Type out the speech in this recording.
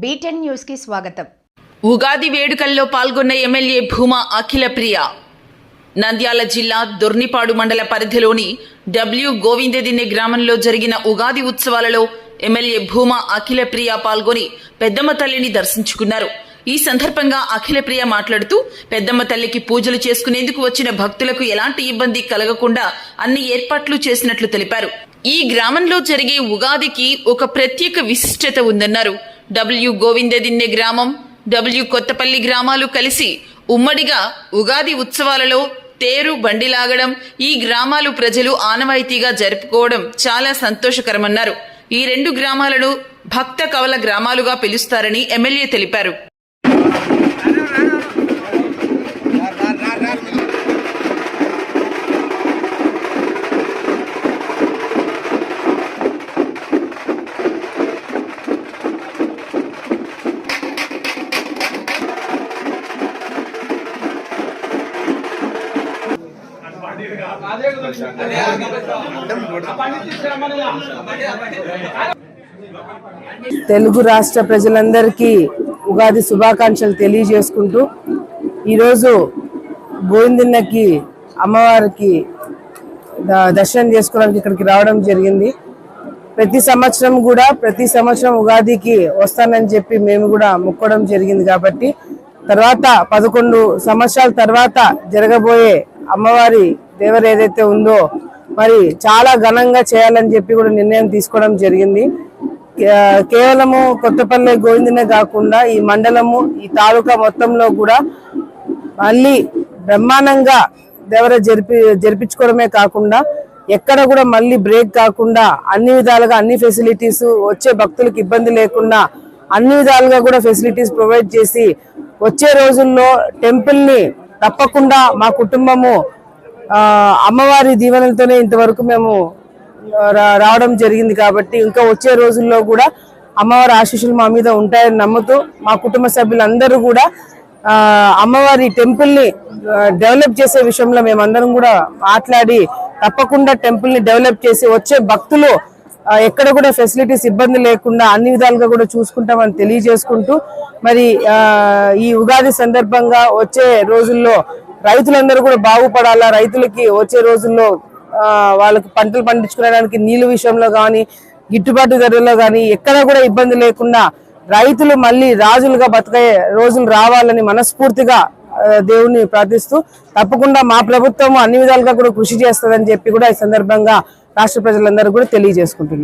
Beaten న్యూస్కి స్వాగతం. ఉగాది వేడుకల్లో పాల్గొన్న ఎమ్మెల్యే భూమా అఖిలప్రియ నంద్యాల జిల్లా దొర్నిపాడు మండల పరిధిలోని డబ్ల్యూ గోవిందదిన్నె గ్రామంలో జరిగిన ఉగాది ఉత్సవాలలో ఎమ్మెల్యే భూమా అఖిలప్రియ పాల్గొని పెద్దమ్మ తల్లిని దర్శించుకున్నారు. ఈ సందర్భంగా అఖిలప్రియ మాట్లాడుతూ పెద్దమ్మ తల్లికి పూజలు చేసుకునేందుకు వచ్చిన భక్తులకు ఎలాంటి ఇబ్బంది కలగకుండా అన్ని ఏర్పాట్లు చేసినట్లు తెలిపారు. ఈ గ్రామంలో జరిగే ఉగాదికి ఒక ప్రత్యేక విశిష్టత ఉందన్నారు. డబ్ల్యూ గోవిందదిన్నె గ్రామం డబ్ల్యూ కొత్తపల్లి గ్రామాలు కలిసి ఉమ్మడిగా ఉగాది ఉత్సవాలలో తేరు బండి లాగడం ఈ గ్రామాలు ప్రజలు ఆనవాయితీగా జరుపుకోవడం చాలా సంతోషకరమన్నారు. ఈ రెండు గ్రామాలను భక్త కవల గ్రామాలుగా పిలుస్తారని ఎమ్మెల్యే తెలిపారు. తెలుగు రాష్ట్ర ప్రజలందరికీ ఉగాది శుభాకాంక్షలు తెలియజేసుకుంటూ ఈరోజు గోవిందన్నకి అమ్మవారికి దర్శనం చేసుకోవడానికి ఇక్కడికి రావడం జరిగింది. ప్రతి సంవత్సరం కూడా ప్రతి సంవత్సరం ఉగాదికి వస్తానని చెప్పి మేము కూడా మొక్కడం జరిగింది కాబట్టి తర్వాత పదకొండు సంవత్సరాల తర్వాత జరగబోయే అమ్మవారి దేవర ఏదైతే ఉందో మరి చాలా ఘనంగా చేయాలని చెప్పి కూడా నిర్ణయం తీసుకోవడం జరిగింది. కేవలము కొత్తపల్లి గోవిందనే కాకుండా ఈ మండలము ఈ తాలూకా మొత్తంలో కూడా మళ్ళీ బ్రహ్మాండంగా దేవర జరిపి జరిపించుకోవడమే కాకుండా ఎక్కడ కూడా మళ్ళీ బ్రేక్ కాకుండా అన్ని విధాలుగా అన్ని ఫెసిలిటీస్ వచ్చే భక్తులకు ఇబ్బంది లేకుండా అన్ని విధాలుగా కూడా ఫెసిలిటీస్ ప్రొవైడ్ చేసి వచ్చే రోజుల్లో టెంపుల్ని తప్పకుండా మా కుటుంబము అమ్మవారి దీవెనలతోనే ఇంతవరకు మేము రావడం జరిగింది కాబట్టి ఇంకా వచ్చే రోజుల్లో కూడా అమ్మవారి ఆశీస్సులు మా మీద ఉంటాయని నమ్ముతూ మా కుటుంబ సభ్యులందరూ కూడా అమ్మవారి టెంపుల్ని డెవలప్ చేసే విషయంలో మేమందరం కూడా మాట్లాడి తప్పకుండా టెంపుల్ని డెవలప్ చేసి వచ్చే భక్తులు ఎక్కడ కూడా ఫెసిలిటీస్ ఇబ్బంది లేకుండా అన్ని విధాలుగా కూడా చూసుకుంటామని తెలియజేసుకుంటూ మరి ఈ ఉగాది సందర్భంగా వచ్చే రోజుల్లో రైతులందరూ కూడా బాగుపడాలా? రైతులకి వచ్చే రోజుల్లో వాళ్ళకి పంటలు పండించుకోవడానికి నీళ్ళ విషయంలో కానీ గిట్టుబాటు ధరలో కానీ ఎక్కడ కూడా ఇబ్బంది లేకుండా రైతులు మళ్ళీ రాజులుగా బతికే రోజులు రావాలని మనస్ఫూర్తిగా దేవుణ్ణి ప్రార్థిస్తూ తప్పకుండా మా ప్రభుత్వం అన్ని విధాలుగా కూడా కృషి చేస్తుందని చెప్పి కూడా ఈ సందర్భంగా రాష్ట్ర ప్రజలందరూ కూడా తెలియజేసుకుంటున్నాం.